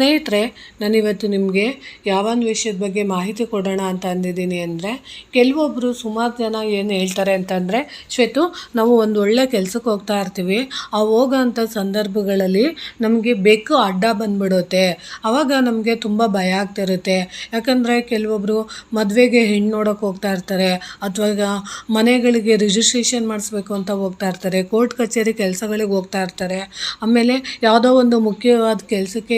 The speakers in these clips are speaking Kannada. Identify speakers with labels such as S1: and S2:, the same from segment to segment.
S1: ಸ್ನೇಹಿತರೆ, ನಾನಿವತ್ತು ನಿಮಗೆ ಯಾವೊಂದು ವಿಷಯದ ಬಗ್ಗೆ ಮಾಹಿತಿ ಕೊಡೋಣ ಅಂತ ಅಂದಿದ್ದೀನಿ ಅಂದರೆ ಕೆಲವೊಬ್ಬರು ಸುಮಾರು ಜನ ಏನು ಹೇಳ್ತಾರೆ ಅಂತಂದರೆ, ಶ್ವೇತು, ನಾವು ಒಂದು ಒಳ್ಳೆ ಕೆಲಸಕ್ಕೆ ಹೋಗ್ತಾ ಇರ್ತೀವಿ. ಆ ಹೋಗೋಂಥ ಸಂದರ್ಭಗಳಲ್ಲಿ ನಮಗೆ ಬೆಕ್ಕು ಅಡ್ಡ ಬಂದ್ಬಿಡುತ್ತೆ. ಆವಾಗ ನಮಗೆ ತುಂಬ ಭಯ ಆಗ್ತಿರುತ್ತೆ. ಯಾಕಂದರೆ ಕೆಲವೊಬ್ಬರು ಮದುವೆಗೆ ಹೆಣ್ಣು ನೋಡೋಕೆ ಹೋಗ್ತಾ ಇರ್ತಾರೆ, ಅಥವಾ ಮನೆಗಳಿಗೆ ರಿಜಿಸ್ಟ್ರೇಷನ್ ಮಾಡಿಸ್ಬೇಕು ಅಂತ ಹೋಗ್ತಾ ಇರ್ತಾರೆ ಕೋರ್ಟ್ ಕಚೇರಿ ಕೆಲಸಗಳಿಗೆ ಹೋಗ್ತಾ ಇರ್ತಾರೆ. ಆಮೇಲೆ ಯಾವುದೋ ಒಂದು ಮುಖ್ಯವಾದ ಕೆಲಸಕ್ಕೆ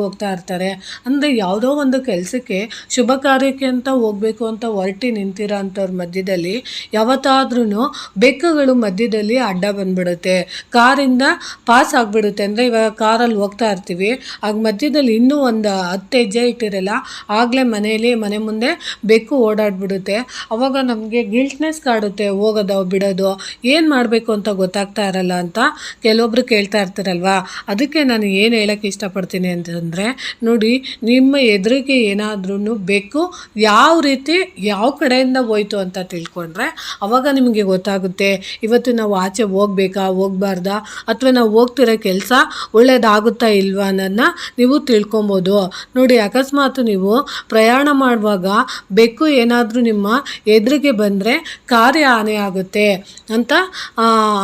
S1: ಹೋಗ್ತಾ ಇರ್ತಾರೆ. ಅಂದರೆ ಯಾವುದೋ ಒಂದು ಕೆಲಸಕ್ಕೆ ಶುಭ ಕಾರ್ಯಕ್ಕೆ ಅಂತ ಹೋಗಬೇಕು ಅಂತ ಹೊರಟಿ ನಿಂತಿರೋ ಅಂಥವ್ರ ಮಧ್ಯದಲ್ಲಿ ಯಾವತ್ತಾದ್ರೂ ಬೆಕ್ಕುಗಳು ಮಧ್ಯದಲ್ಲಿ ಅಡ್ಡ ಬಂದ್ಬಿಡುತ್ತೆ. ಕಾರಿಂದ ಪಾಸ್ ಆಗಿಬಿಡುತ್ತೆ. ಅಂದರೆ ಇವಾಗ ಕಾರಲ್ಲಿ ಹೋಗ್ತಾ ಇರ್ತೀವಿ. ಆಗ ಮಧ್ಯದಲ್ಲಿ ಇನ್ನೂ ಒಂದು ಹತ್ತು ಹೆಜ್ಜೆ ಇಟ್ಟಿರಲ್ಲ, ಆಗಲೇ ಮನೆಯಲ್ಲಿ ಮನೆ ಮುಂದೆ ಬೆಕ್ಕು ಓಡಾಡ್ಬಿಡುತ್ತೆ. ಅವಾಗ ನಮಗೆ ಗಿಲ್ಟ್ನೆಸ್ ಕಾಡುತ್ತೆ, ಹೋಗೋದು ಬಿಡೋದು, ಏನು ಮಾಡಬೇಕು ಅಂತ ಗೊತ್ತಾಗ್ತಾ ಇರಲ್ಲ ಅಂತ ಕೆಲವೊಬ್ರು ಕೇಳ್ತಾ ಇರ್ತಾರಲ್ವಾ? ಅದಕ್ಕೆ ನಾನು ಏನು ಹೇಳೋಕ್ಕೆ ಇಷ್ಟಪಡ್ತೀನಿ ಅಂತಂದರೆ ನೋಡಿ, ನಿಮ್ಮ ಎದುರಿಗೆ ಏನಾದ್ರೂ ಬೆಕ್ಕು ಯಾವ ರೀತಿ, ಯಾವ ಕಡೆಯಿಂದ ಹೋಯ್ತು ಅಂತ ತಿಳ್ಕೊಂಡ್ರೆ ಅವಾಗ ನಿಮಗೆ ಗೊತ್ತಾಗುತ್ತೆ. ಇವತ್ತು ನಾವು ಆಚೆ ಹೋಗ್ಬೇಕಾ, ಹೋಗ್ಬಾರ್ದಾ, ಅಥವಾ ನಾವು ಹೋಗ್ತಿರೋ ಕೆಲಸ ಒಳ್ಳೆಯದಾಗುತ್ತಾ ಇಲ್ವಾ ಅನ್ನೋದನ್ನ ನೀವು ತಿಳ್ಕೊಬೋದು. ನೋಡಿ, ಅಕಸ್ಮಾತ್ ನೀವು ಪ್ರಯಾಣ ಮಾಡುವಾಗ ಬೆಕ್ಕು ಏನಾದರೂ ನಿಮ್ಮ ಎದುರಿಗೆ ಬಂದರೆ ಕಾರ್ಯ ಹಾನಿ ಆಗುತ್ತೆ ಅಂತ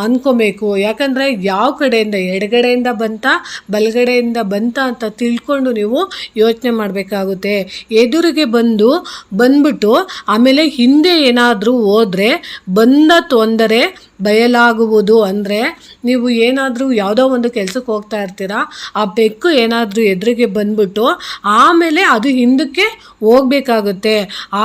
S1: ಅನ್ಕೊಬೇಕು. ಯಾಕಂದರೆ ಯಾವ ಕಡೆಯಿಂದ, ಎಡಗಡೆಯಿಂದ ಬಂತ, ಬಲಗಡೆಯಿಂದ ಬಂತ ಅಂತ ತಿಳ್ಕೊಂಡು ನೀವು ಯೋಚನೆ ಮಾಡಬೇಕಾಗುತ್ತೆ. ಎದುರಿಗೆ ಬಂದು ಬಂದ್ಬಿಟ್ಟು ಆಮೇಲೆ ಹಿಂದೆ ಏನಾದರೂ ಹೋದರೆ ಬಂದ ತೊಂದರೆ ಬಯಲಾಗುವುದು ಅಂದರೆ ನೀವು ಏನಾದರೂ ಯಾವುದೋ ಒಂದು ಕೆಲಸಕ್ಕೆ ಹೋಗ್ತಾ ಇರ್ತೀರಾ, ಆ ಬೆಕ್ಕು ಏನಾದರೂ ಎದುರಿಗೆ ಬಂದ್ಬಿಟ್ಟು ಆಮೇಲೆ ಅದು ಹಿಂದಕ್ಕೆ ಹೋಗಬೇಕಾಗುತ್ತೆ.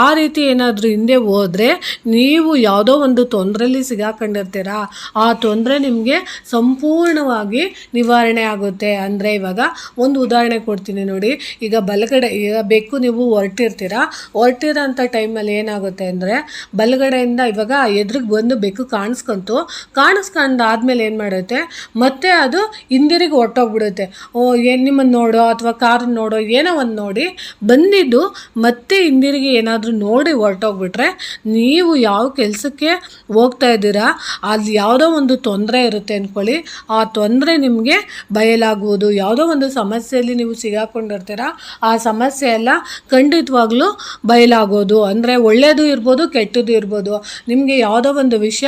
S1: ಆ ರೀತಿ ಏನಾದರೂ ಹಿಂದೆ ಹೋದರೆ ನೀವು ಯಾವುದೋ ಒಂದು ತೊಂದರೆಯಲ್ಲಿ ಸಿಗಾಕೊಂಡಿರ್ತೀರಾ. ಆ ತೊಂದರೆ ನಿಮಗೆ ಸಂಪೂರ್ಣವಾಗಿ ನಿವಾರಣೆ ಆಗುತ್ತೆ. ಅಂದರೆ ಇವಾಗ ಒಂದು ಉದಾಹರಣೆ ಕೊಡ್ತೀನಿ ನೋಡಿ. ಈಗ ಬಲಗಡೆ, ಈಗ ಬೆಕ್ಕು ನೀವು ಹೊರಟಿರ್ತೀರಾ. ಹೊರಟಿರೋಂಥ ಟೈಮಲ್ಲಿ ಏನಾಗುತ್ತೆ ಅಂದರೆ ಬಲಗಡೆಯಿಂದ ಇವಾಗ ಎದುರಿಗೆ ಬಂದು ಬೆಕ್ಕು ಕಾಣಿಸ್ಕೊಂತು ಕಾಣಿಸ್ಕೊಂಡು ಆದಮೇಲೆ ಏನು ಮಾಡುತ್ತೆ? ಮತ್ತೆ ಅದು ಹಿಂದಿರುಗಿ ಹೊರ್ಟೋಗ್ಬಿಡುತ್ತೆ. ಓ, ಏನು ನಿಮ್ಮನ್ನು ನೋಡೋ ಅಥವಾ ಕಾರ್ ನೋಡೋ ಏನೋ ಒಂದು ನೋಡಿ ಬಂದಿದ್ದು ಮತ್ತೆ ಹಿಂದಿರುಗಿ ಏನಾದರೂ ನೋಡಿ ಹೊರಟೋಗ್ಬಿಟ್ರೆ ನೀವು ಯಾವ ಕೆಲಸಕ್ಕೆ ಹೋಗ್ತಾ ಇದ್ದೀರಾ? ಅಲ್ಲಿ ಯಾವುದೋ ಒಂದು ತೊಂದರೆ ಇರುತ್ತೆ ಅಂದ್ಕೊಳ್ಳಿ ಆ ತೊಂದರೆ ನಿಮಗೆ ಬಯಲಾಗುವುದು. ಯಾವುದೋ ಒಂದು ಸಮಸ್ಯೆಯಲ್ಲಿ ನೀವು ಸಿಗಾಕೊಂಡಿರ್ತೀರ, ಆ ಸಮಸ್ಯೆ ಎಲ್ಲ ಖಂಡಿತವಾಗ್ಲೂ ಬಯಲಾಗೋದು. ಅಂದರೆ ಒಳ್ಳೆಯದು ಇರ್ಬೋದು, ಕೆಟ್ಟದ್ದು ಇರ್ಬೋದು. ನಿಮಗೆ ಯಾವುದೋ ಒಂದು ವಿಷಯ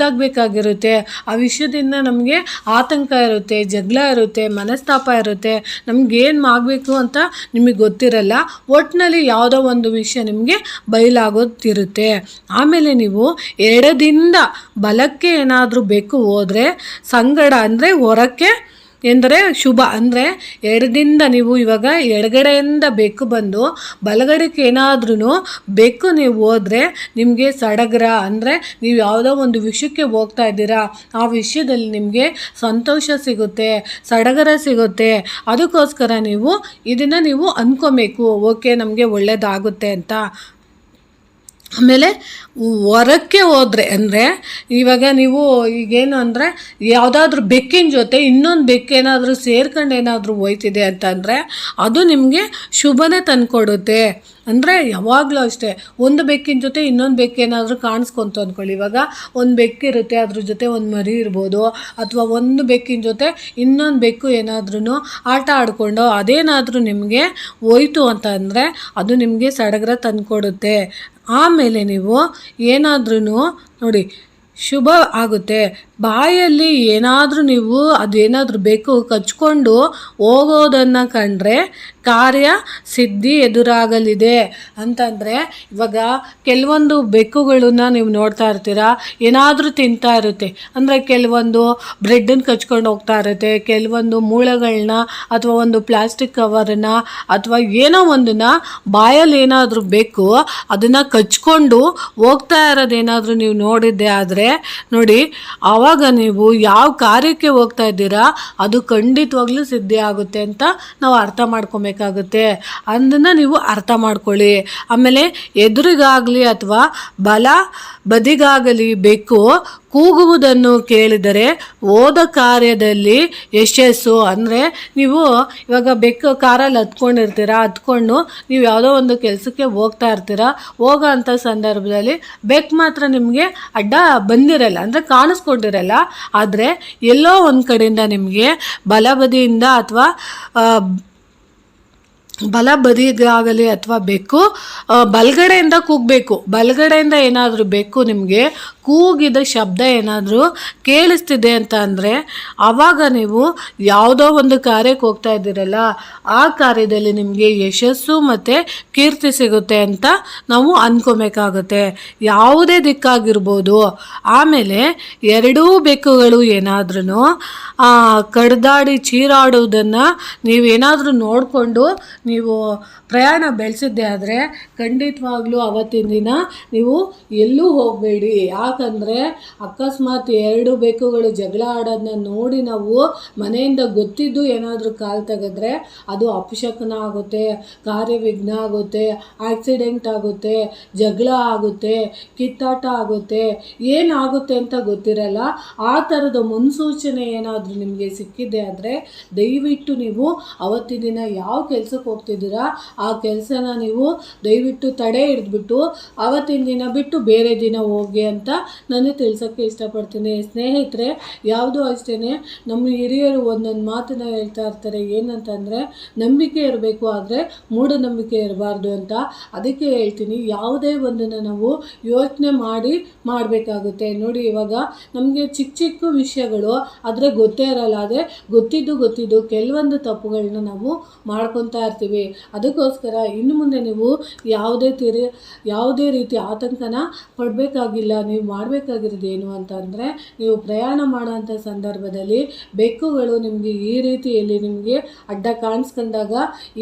S1: ಗೊತ್ತಾಗಬೇಕಾಗಿರುತ್ತೆ. ಆ ವಿಷಯದಿಂದ ನಮಗೆ ಆತಂಕ ಇರುತ್ತೆ, ಜಗಳ ಇರುತ್ತೆ, ಮನಸ್ತಾಪ ಇರುತ್ತೆ. ನಮಗೇನು ಆಗಬೇಕು ಅಂತ ನಿಮಗೆ ಗೊತ್ತಿರಲ್ಲ. ಒಟ್ಟಿನಲ್ಲಿ ಯಾವುದೋ ಒಂದು ವಿಷಯ ನಿಮಗೆ ಬಯಲಾಗುತ್ತಿರುತ್ತೆ ಆಮೇಲೆ ನೀವು ಎಡದಿಂದ ಬಲಕ್ಕೆ ಏನಾದರೂ ಬೇಕು ಹೋದರೆ, ಸಂಗಡ ಅಂದರೆ ಹೊರಕ್ಕೆ ಎಂದರೆ ಶುಭ. ಅಂದರೆ ಎಡದಿಂದ ನೀವು ಇವಾಗ ಎಡಗಡೆಯಿಂದ ಬೆಕ್ಕು ಬಂದು ಬಲಗಡೆಗೆ ಏನಾದ್ರೂ ಬೆಕ್ಕು ನೀವು ಹೋದರೆ ನಿಮಗೆ ಸಡಗರ. ಅಂದರೆ ನೀವು ಯಾವುದೋ ಒಂದು ವಿಷಯಕ್ಕೆ ಹೋಗ್ತಾ ಇದ್ದೀರಾ, ಆ ವಿಷಯದಲ್ಲಿ ನಿಮಗೆ ಸಂತೋಷ ಸಿಗುತ್ತೆ, ಸಡಗರ ಸಿಗುತ್ತೆ. ಅದಕ್ಕೋಸ್ಕರ ನೀವು ಇದನ್ನು ನೀವು ಅಂದ್ಕೊಬೇಕು ಓಕೆ, ನಮಗೆ ಒಳ್ಳೆಯದಾಗುತ್ತೆ ಅಂತ. ಆಮೇಲೆ ಹೊರಕ್ಕೆ ಹೋದರೆ ಅಂದರೆ ಇವಾಗ ನೀವು ಈಗೇನು ಅಂದರೆ ಯಾವುದಾದ್ರೂ ಬೆಕ್ಕಿನ ಜೊತೆ ಇನ್ನೊಂದು ಬೆಕ್ಕೇನಾದರೂ ಸೇರ್ಕೊಂಡು ಏನಾದರೂ ಹೋಯ್ತಿದೆ ಅಂತಂದರೆ ಅದು ನಿಮಗೆ ಶುಭನೇ ತಂದುಕೊಡುತ್ತೆ. ಅಂದರೆ ಯಾವಾಗಲೂ ಅಷ್ಟೇ ಒಂದು ಬೆಕ್ಕಿನ ಜೊತೆ ಇನ್ನೊಂದು ಬೆಕ್ಕೇನಾದರೂ ಕಾಣಿಸ್ಕೊಂತು ಅಂದ್ಕೊಳ್ಳಿ ಇವಾಗ ಒಂದು ಬೆಕ್ಕಿರುತ್ತೆ ಅದ್ರ ಜೊತೆ ಒಂದು ಮರಿ ಇರ್ಬೋದು. ಅಥವಾ ಒಂದು ಬೆಕ್ಕಿನ ಜೊತೆ ಇನ್ನೊಂದು ಬೆಕ್ಕು ಏನಾದ್ರೂ ಆಟ ಆಡಿಕೊಂಡು ಅದೇನಾದರೂ ನಿಮಗೆ ಹೋಯ್ತು ಅಂತ ಅದು ನಿಮಗೆ ಸಡಗರ ತಂದುಕೊಡುತ್ತೆ. ಆಮೇಲೆ ನೀವು ಏನಾದ್ರೂ ನೋಡಿ ಶುಭ ಆಗುತ್ತೆ. ಬಾಯಲ್ಲಿ ಏನಾದರೂ ನೀವು ಅದೇನಾದರೂ ಬೇಕು ಕಚ್ಕೊಂಡು ಹೋಗೋದನ್ನು ಕಂಡ್ರೆ ಕಾರ್ಯ ಸಿದ್ಧಿ ಎದುರಾಗಲಿದೆ ಅಂತಂದರೆ ಇವಾಗ ಕೆಲವೊಂದು ಬೆಕ್ಕುಗಳನ್ನ ನೀವು ನೋಡ್ತಾ ಇರ್ತೀರಾ, ಏನಾದರೂ ತಿಂತಾ ಇರುತ್ತೆ. ಅಂದರೆ ಕೆಲವೊಂದು ಬ್ರೆಡ್ಡನ್ನು ಕಚ್ಕೊಂಡು ಹೋಗ್ತಾ ಇರುತ್ತೆ, ಕೆಲವೊಂದು ಮೂಳೆಗಳನ್ನ ಅಥವಾ ಒಂದು ಪ್ಲಾಸ್ಟಿಕ್ ಕವರನ್ನ ಅಥವಾ ಏನೋ ಒಂದನ್ನು ಬಾಯಲ್ಲಿ ಏನಾದರೂ ಬೇಕು ಅದನ್ನು ಕಚ್ಕೊಂಡು ಹೋಗ್ತಾ ಇರೋದೇನಾದರೂ ನೀವು ನೋಡಿದ್ದೆ ಆದರೆ, ನೋಡಿ ಆವಾಗ ನೀವು ಯಾವ ಕಾರ್ಯಕ್ಕೆ ಹೋಗ್ತಾ ಇದ್ದೀರಾ ಅದು ಖಂಡಿತವಾಗ್ಲೂ ಸಿದ್ಧಿ ಆಗುತ್ತೆ ಅಂತ ನಾವು ಅರ್ಥ ಮಾಡ್ಕೊಬೇಕು. ಅನ್ಕೊಬೇಕಾಗುತ್ತೆ ಅದನ್ನು ನೀವು ಅರ್ಥ ಮಾಡ್ಕೊಳ್ಳಿ. ಆಮೇಲೆ ಎದುರಿಗಾಗಲಿ ಅಥವಾ ಬಲ ಬದಿಗಾಗಲಿ ಬೆಕ್ಕು ಕೂಗುವುದನ್ನು ಕೇಳಿದರೆ ಓದ ಕಾರ್ಯದಲ್ಲಿ ಯಶಸ್ಸು. ಅಂದರೆ ನೀವು ಇವಾಗ ಬೆಕ್ಕು ಕಾರಲ್ಲಿ ಹತ್ಕೊಂಡಿರ್ತೀರ, ಹತ್ಕೊಂಡು ನೀವು ಯಾವುದೋ ಒಂದು ಕೆಲಸಕ್ಕೆ ಹೋಗ್ತಾ ಇರ್ತೀರ, ಹೋಗೋ ಅಂಥ ಸಂದರ್ಭದಲ್ಲಿ ಬೆಕ್ಕು ಮಾತ್ರ ನಿಮಗೆ ಅಡ್ಡ ಬಂದಿರಲ್ಲ, ಅಂದರೆ ಕಾಣಿಸ್ಕೊಂಡಿರಲ್ಲ. ಆದರೆ ಎಲ್ಲೋ ಒಂದು ಕಡೆಯಿಂದ ನಿಮಗೆ ಬಲಬದಿಯಿಂದ ಅಥವಾ ಬಲ ಬದಿಗಾಗಲಿ ಅಥವಾ ಬೆಕ್ಕು ಬಲಗಡೆಯಿಂದ ಕೂಗಬೇಕು. ಬಲಗಡೆಯಿಂದ ಏನಾದರೂ ಬೆಕ್ಕು ನಿಮಗೆ ಕೂಗಿದ ಶಬ್ದ ಏನಾದರೂ ಕೇಳಿಸ್ತಿದೆ ಅಂತ ಅಂದರೆ ಆವಾಗ ನೀವು ಯಾವುದೋ ಒಂದು ಕಾರ್ಯಕ್ಕೆ ಹೋಗ್ತಾ ಇದ್ದೀರಲ್ಲ, ಆ ಕಾರ್ಯದಲ್ಲಿ ನಿಮಗೆ ಯಶಸ್ಸು ಮತ್ತು ಕೀರ್ತಿ ಸಿಗುತ್ತೆ ಅಂತ ನಾವು ಅಂದ್ಕೊಬೇಕಾಗುತ್ತೆ ಯಾವುದೇ ದಿಕ್ಕಾಗಿರ್ಬೋದು. ಆಮೇಲೆ ಎರಡೂ ಬೆಕ್ಕುಗಳು ಏನಾದ್ರೂ ಕಡ್ದಾಡಿ ಚೀರಾಡುವುದನ್ನು ನೀವೇನಾದರೂ ನೋಡಿಕೊಂಡು ನೀವು ಪ್ರಯಾಣ ಬೆಳೆಸಿದ್ದೆ ಆದರೆ ಖಂಡಿತವಾಗ್ಲೂ ಅವತ್ತಿನ ದಿನ ನೀವು ಎಲ್ಲೂ ಹೋಗಬೇಡಿ. ಯಾಕಂದರೆ ಅಕಸ್ಮಾತ್ ಎರಡು ಬೆಕ್ಕುಗಳು ಜಗಳ ಆಡೋದನ್ನ ನೋಡಿ ನಾವು ಮನೆಯಿಂದ ಗೊತ್ತಿದ್ದು ಏನಾದರೂ ಕಾಲು ತೆಗೆದ್ರೆ ಅದು ಅಪಶಕನ ಆಗುತ್ತೆ, ಕಾರ್ಯವಿಘ್ನ ಆಗುತ್ತೆ, ಆಕ್ಸಿಡೆಂಟ್ ಆಗುತ್ತೆ, ಜಗಳ ಆಗುತ್ತೆ, ಕಿತ್ತಾಟ ಆಗುತ್ತೆ, ಏನಾಗುತ್ತೆ ಅಂತ ಗೊತ್ತಿರಲ್ಲ. ಆ ಥರದ ಮುನ್ಸೂಚನೆ ಏನಾದರೂ ನಿಮಗೆ ಸಿಕ್ಕಿದೆ ಆದರೆ ದಯವಿಟ್ಟು ನೀವು ಅವತ್ತಿನ ದಿನ ಯಾವ ಕೆಲಸಕ್ಕೆ ಹೋಗ್ತಿದ್ದೀರಾ? ಆ ಕೆಲಸನ ನೀವು ದಯವಿಟ್ಟು ತಡೆ ಹಿಡಿದ್ಬಿಟ್ಟು ಅವತ್ತಿನ ದಿನ ಬಿಟ್ಟು ಬೇರೆ ದಿನ ಹೋಗಿ ಅಂತ ನಾನು ತಿಳ್ಸೋಕ್ಕೆ ಇಷ್ಟಪಡ್ತೀನಿ. ಸ್ನೇಹಿತರೆ, ಯಾವುದೂ ಅಷ್ಟೇ ನಮ್ಮ ಹಿರಿಯರು ಒಂದೊಂದು ಮಾತನ್ನು ಹೇಳ್ತಾ ಇರ್ತಾರೆ. ಏನಂತಂದರೆ, ನಂಬಿಕೆ ಇರಬೇಕು ಆದರೆ ಮೂಢನಂಬಿಕೆ ಇರಬಾರ್ದು ಅಂತ. ಅದಕ್ಕೆ ಹೇಳ್ತೀನಿ, ಯಾವುದೇ ಒಂದನ್ನು ನಾವು ಯೋಚನೆ ಮಾಡಿ ಮಾಡಬೇಕಾಗುತ್ತೆ. ನೋಡಿ, ಇವಾಗ ನಮಗೆ ಚಿಕ್ಕ ಚಿಕ್ಕ ವಿಷಯಗಳು ಆದರೆ ಗೊತ್ತೇ ಇರಲ್ಲ. ಆದರೆ ಗೊತ್ತಿದ್ದು ಗೊತ್ತಿದ್ದು, ಕೆಲವೊಂದು ತಪ್ಪುಗಳನ್ನ ನಾವು ಮಾಡ್ಕೊತಾ ಇರ್ತೀವಿ. ಅದಕ್ಕೋಸ್ಕರ ಇನ್ನು ಮುಂದೆ ನೀವು ಯಾವುದೇ ತಿರಿ, ಯಾವುದೇ ರೀತಿ ಆತಂಕನ ಪಡಬೇಕಾಗಿಲ್ಲ. ನೀವು ಮಾಡಬೇಕಾಗಿರೋದು ಏನು ಅಂತಂದರೆ ನೀವು ಪ್ರಯಾಣ ಮಾಡೋಂಥ ಸಂದರ್ಭದಲ್ಲಿ ಬೆಕ್ಕುಗಳು ನಿಮಗೆ ಈ ರೀತಿಯಲ್ಲಿ ನಿಮಗೆ ಅಡ್ಡ ಕಾಣಿಸ್ಕೊಂಡಾಗ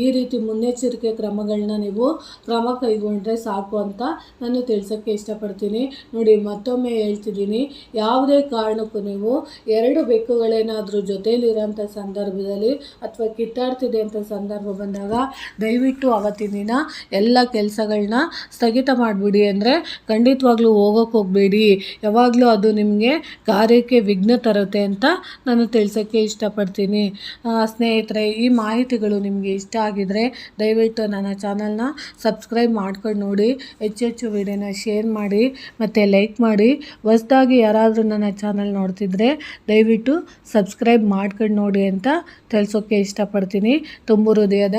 S1: ಈ ರೀತಿ ಮುನ್ನೆಚ್ಚರಿಕೆ ಕ್ರಮಗಳನ್ನ ನೀವು ಕ್ರಮ ಕೈಗೊಂಡ್ರೆ ಸಾಕು ಅಂತ ನಾನು ತಿಳಿಸೋಕ್ಕೆ ಇಷ್ಟಪಡ್ತೀನಿ. ನೋಡಿ, ಮತ್ತೊಮ್ಮೆ ಹೇಳ್ತಿದ್ದೀನಿ. ಯಾವುದೇ ಕಾರಣಕ್ಕೂ ನೀವು ಎರಡು ಬೆಕ್ಕುಗಳೇನಾದರೂ ಜೊತೆಯಲ್ಲಿರೋಂಥ ಸಂದರ್ಭದಲ್ಲಿ ಅಥವಾ ಕಿತ್ತಾಡ್ತಿದೆ ಅಂತ ಸಂದರ್ಭ ಬಂದಾಗ ದಯವಿಟ್ಟು ಅವತ್ತಿನ ದಿನ ಎಲ್ಲ ಕೆಲಸಗಳನ್ನ ಸ್ಥಗಿತ ಮಾಡಿಬಿಡಿ ಅಂದರೆ ಖಂಡಿತವಾಗ್ಲೂ ಹೋಗೋಕೆ ಹೋಗಬೇಡಿ. ಯಾವಾಗಲೂ ಅದು ನಿಮಗೆ ಕಾರ್ಯಕ್ಕೆ ವಿಘ್ನ ತರುತ್ತೆ ಅಂತ ನಾನು ತಿಳಿಸೋಕ್ಕೆ ಇಷ್ಟಪಡ್ತೀನಿ. ಸ್ನೇಹಿತರೆ, ಈ ಮಾಹಿತಿಗಳು ನಿಮಗೆ ಇಷ್ಟ ಆಗಿದರೆ ದಯವಿಟ್ಟು ನನ್ನ ಚಾನಲ್ನ ಸಬ್ಸ್ಕ್ರೈಬ್ ಮಾಡ್ಕೊಂಡು ನೋಡಿ. ಹೆಚ್ಚು ಹೆಚ್ಚು ವಿಡಿಯೋನ ಶೇರ್ ಮಾಡಿ, ಮತ್ತು ಲೈಕ್ ಮಾಡಿ. ಹೊಸ್ದಾಗಿ ಯಾರಾದರೂ ನನ್ನ ಚಾನಲ್ ನೋಡ್ತಿದ್ರೆ ದಯವಿಟ್ಟು ಸಬ್ಸ್ಕ್ರೈಬ್ ಮಾಡ್ಕೊಂಡು ನೋಡಿ ಅಂತ ತಿಳಿಸೋಕ್ಕೆ ಇಷ್ಟಪಡ್ತೀನಿ. ತುಂಬು ಹೃದಯದ